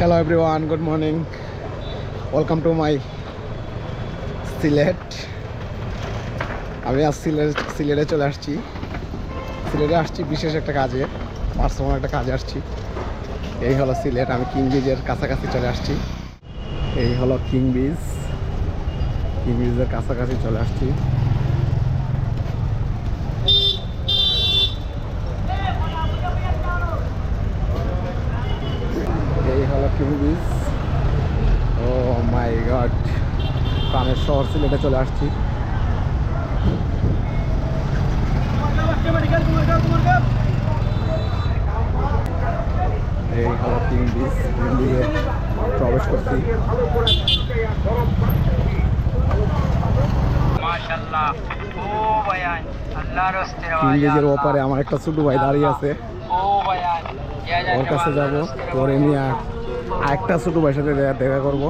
Hello everyone good morning welcome to my Sylhet আমি আজ সিলেট সিলেটে চলে আসছি। সিলেটে আসছি বিশেষ একটা কাজে পার্সোনাল একটা কাজে আসছি। এই হলো সিলেট আমি কিং ব্রিজের কাছাকাছি চলে আসছি। এই হলো কিং ব্রিজ কিং ব্রিজের কাছাকাছি চলে আসছি এই হলো King Bridge oh my god প্রাণের শহর সিলেটে চলে আসছি। এই হলো ব্রিজ কিং ব্রিজে প্রবেশ করছি। ব্রিজের ওপারে আমার একটা ছোট ভাই দাঁড়িয়ে আছে। ওর কাছে যাব তোর এমনি আরেকটা ছোট ভাইয়ের সাথে দেখা- দেখা করব।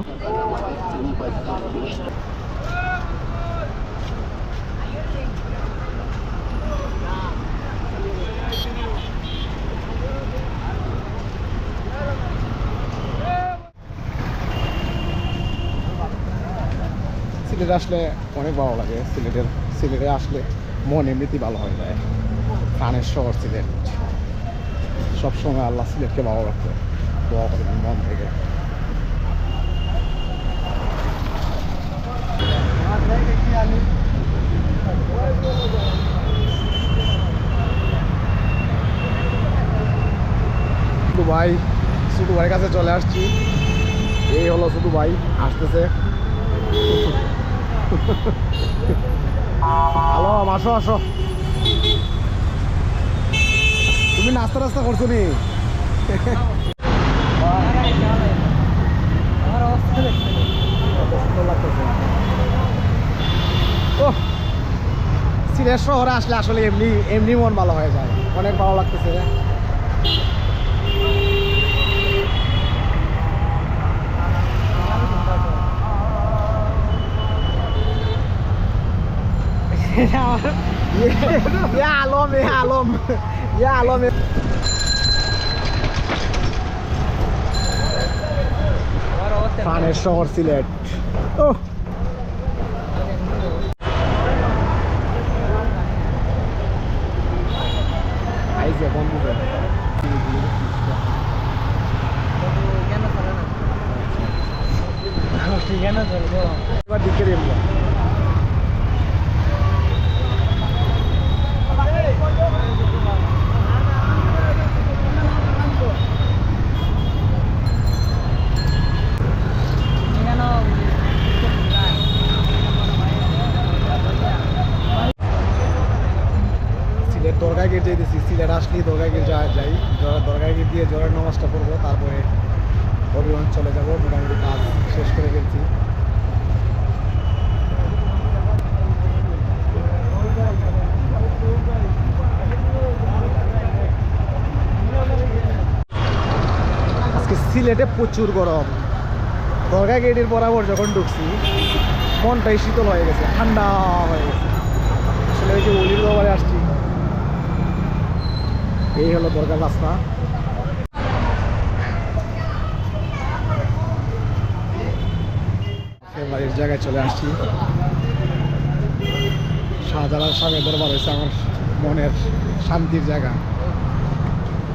সিলেটে আসলে অনেক ভালো লাগে। সিলেটের, সিলেটে আসলে মন এমনিতেই ভালো হয়ে যায় প্রাণের শহর সিলেট। সবসময় আল্লাহ সিলেটকে ভালো রাখতে দোয়া করবেন মন থেকে। ভাই, ছোটু ভাইয়ের কাছে চলে আসছি। এই হলো ছোটু ভাই, আসতেছে। হ্যালো আসো আসো তুমি নাস্তা রাস্তা করছ নি? সিলেট শহরে আসলে আসলে এমনি এমনি মন ভালো হয়ে যায়। অনেক ভালো লাগতেছে ইয়া আলম ইয়া আলম ইয়া আলম শহর সিলেট ও আইছে বন্ধু এবার দিকে রেমবো সিলেট দরগা গেট যেতেছি সিলেট আসলেই দরগা গেট যা যাই। জ- দরগা গেট দিয়ে জোরের নামাজটা পড়ব, তারপরে হবিগঞ্জ চলে যাব, মোটামুটি কাজ শেষ করে গেছি আজকে সিলেটে প্রচুর গরম। দরগা গেটের বরাবর যখন ঢুকছি, মনটাই শীতল হয়ে গেছে, ঠান্ডা হয়ে গেছে। আসলে ওই যে অলির দরবারে আসছি। এই হলো দরকার রাস্তা। বাড়ির জায়গায় চলে আসছি। শাহজালাল স্বামী দরবার হয়েছে আমার মনের শান্তির জায়গা।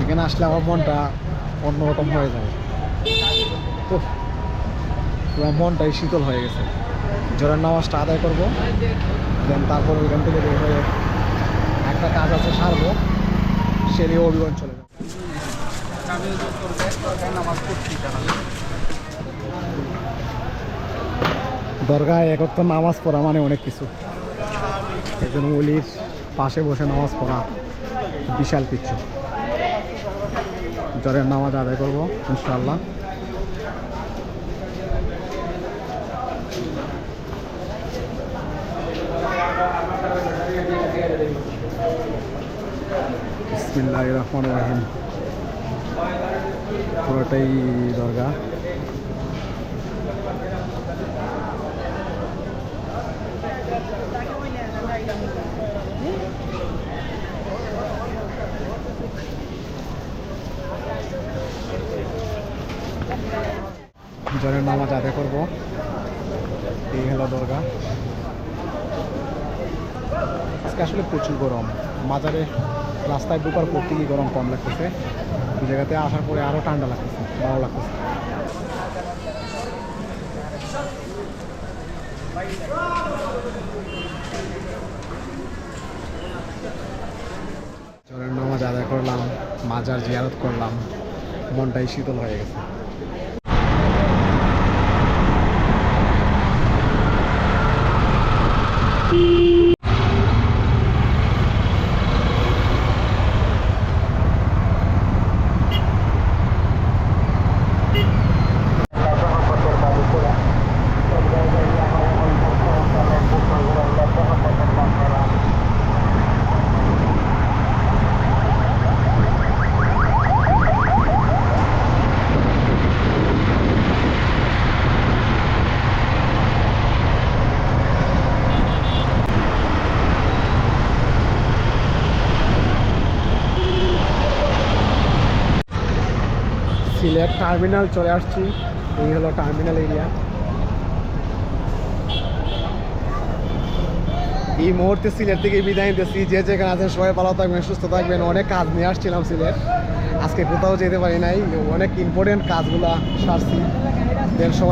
এখানে আসলে আমার মনটা অন্যরকম হয়ে যায়। তো মনটাই শীতল হয়ে গেছে। জোরের নামাজটা আদায় করব, দেন তারপর ওইখান থেকে বের হয়ে একটা কাজ আছে সারবো। চলে যাব। দরগায় এক নামাজ পড়া মানে অনেক কিছু। একজন অলির পাশে বসে নামাজ পড়া বিশাল কিছু। জ্বরের নামাজ আদায় করব ইনশাল্লাহ বিসমিল্লাহ রহমান রাহিম পুরোটাই দরগা। জনের নামাজ আদায় করব। এই হলো দরগা। আজকে আসলে প্রচুর গরম। মাজারে রাস্তায় ঢোকার পর থেকেই গরম কম লাগতেছে। জায়গাতে আসার পরে আরও ঠান্ডা লাগতেছে, ভালো লাগতেছে। জলের নামাজ আদায় করলাম, মাজার জিয়ারত করলাম, মনটাই শীতল হয়ে গেছে। সিলেট টার্মিনাল চলে আসছি। এই হলো টার্মিনাল এরিয়া। এই মুহূর্তে সিলেট থেকে বিদায় নিতেছি। যে যেখানে আছেন সবাই ভালো থাকবেন, সুস্থ থাকবেন। অনেক কাজ নিয়ে আসছিলাম সিলেট। আজকে কোথাও যেতে পারি নাই। অনেক ইম্পর্টেন্ট কাজগুলো সারছি। দেন সবাই